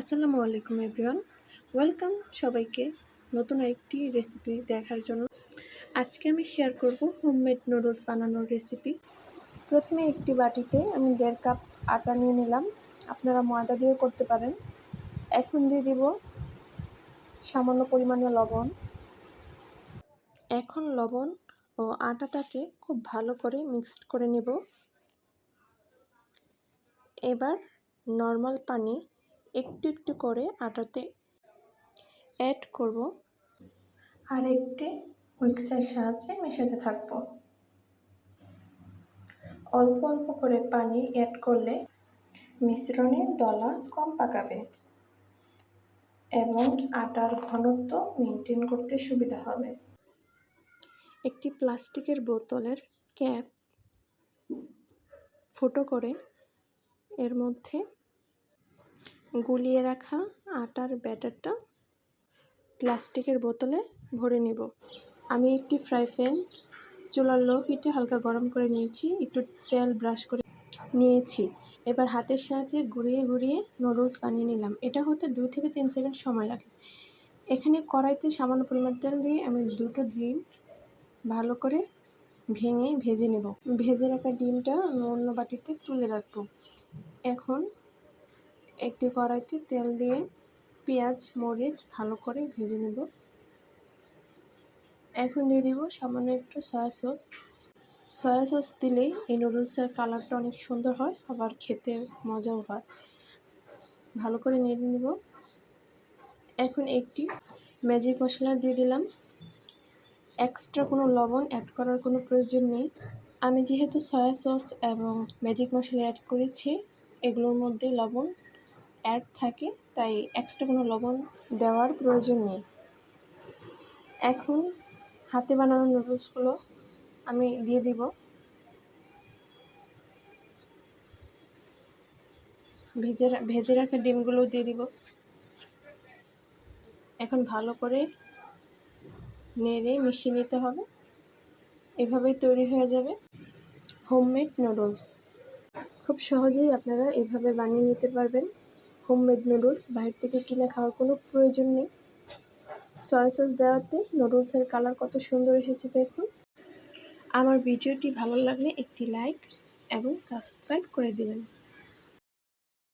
আসসালামু আলাইকুম everyone welcome সবাইকে নতুন একটি রেসিপি দেখার জন্য। আজকে আমি শেয়ার করব হোমমেড নুডলস বানানোর রেসিপি প্রথমে একটি বাটিতে আমি দেড় কাপ আটা নিয়ে নিলাম। আপনারা ময়দা দিয়েও করতে পারেন। এখন দিয়ে দিব সামান্য পরিমাণে লবণ। এখন লবণ ও আটাটাকে খুব ভালো করে মিক্সড করে নেব। এবার নর্মাল পানি একটু একটু করে আটাতে অ্যাড করব। আর একটি উইক্সের সাহায্যে মেশাতে থাকব। অল্প অল্প করে পানি অ্যাড করলে মিশ্রণের দলা কম পাকাবে এবং আটার ঘনত্ব মেনটেন করতে সুবিধা হবে। একটি প্লাস্টিকের বোতলের ক্যাপ ফুটো করে এর মধ্যে গুলিয়ে রাখা আটার ব্যাটারটা প্লাস্টিকের বোতলে ভরে নেব। আমি একটি ফ্রাই প্যান চুলার লো হিটে হালকা গরম করে নিয়েছি, একটু তেল ব্রাশ করে নিয়েছি। এবার হাতের সাহায্যে ঘুরিয়ে ঘুরিয়ে নুডলস বানিয়ে নিলাম। এটা হতে দুই থেকে তিন সেকেন্ড সময় লাগে। এখানে কড়াইতে সামান্য পরিমাণ তেল দিয়ে আমি দুটো ডিম ভালো করে ভেঙে ভেজে নেব। ভেজে রাখা ডিমটা অন্য বাটিতে তুলে রাখব। এখন একটি কড়াইতে তেল দিয়ে পেঁয়াজ, মরিচ ভালো করে ভেজে নেব। এখন দিয়ে দিব সামান্য একটু সয়া সস সয়া সস দিলেই এই নুডলসের কালারটা অনেক সুন্দর হয়, আবার খেতে মজাও হয়। ভালো করে নেড়ে নেব। এখন একটি ম্যাজিক মশলা দিয়ে দিলাম। এক্সট্রা কোনো লবণ অ্যাড করার কোনো প্রয়োজন নেই। আমি যেহেতু সয়া সস এবং ম্যাজিক মশলা অ্যাড করেছি, এগুলোর মধ্যে লবণ অ্যাড থাকে, তাই এক্সট্রা কোনো লবণ দেওয়ার প্রয়োজন নেই। এখন হাতে বানানো নুডলসগুলো আমি দিয়ে দিব। ভেজে ভেজে রাখা ডিমগুলো দিয়ে দিব। এখন ভালো করে নেড়ে মিশিয়ে নিতে হবে। এভাবেই তৈরি হয়ে যাবে হোমমেড নুডলস খুব সহজেই আপনারা এভাবে বানিয়ে নিতে পারবেন। হোমমেড নুডলস, বাইরে থেকে কিনে খাওয়ার কোনো প্রয়োজন নেই। সয়া সস দেওয়াতে নুডলসের কালার কত সুন্দর এসেছে দেখুন। আমার ভিডিওটি ভালো লাগলে একটি লাইক এবং সাবস্ক্রাইব করে দেবেন।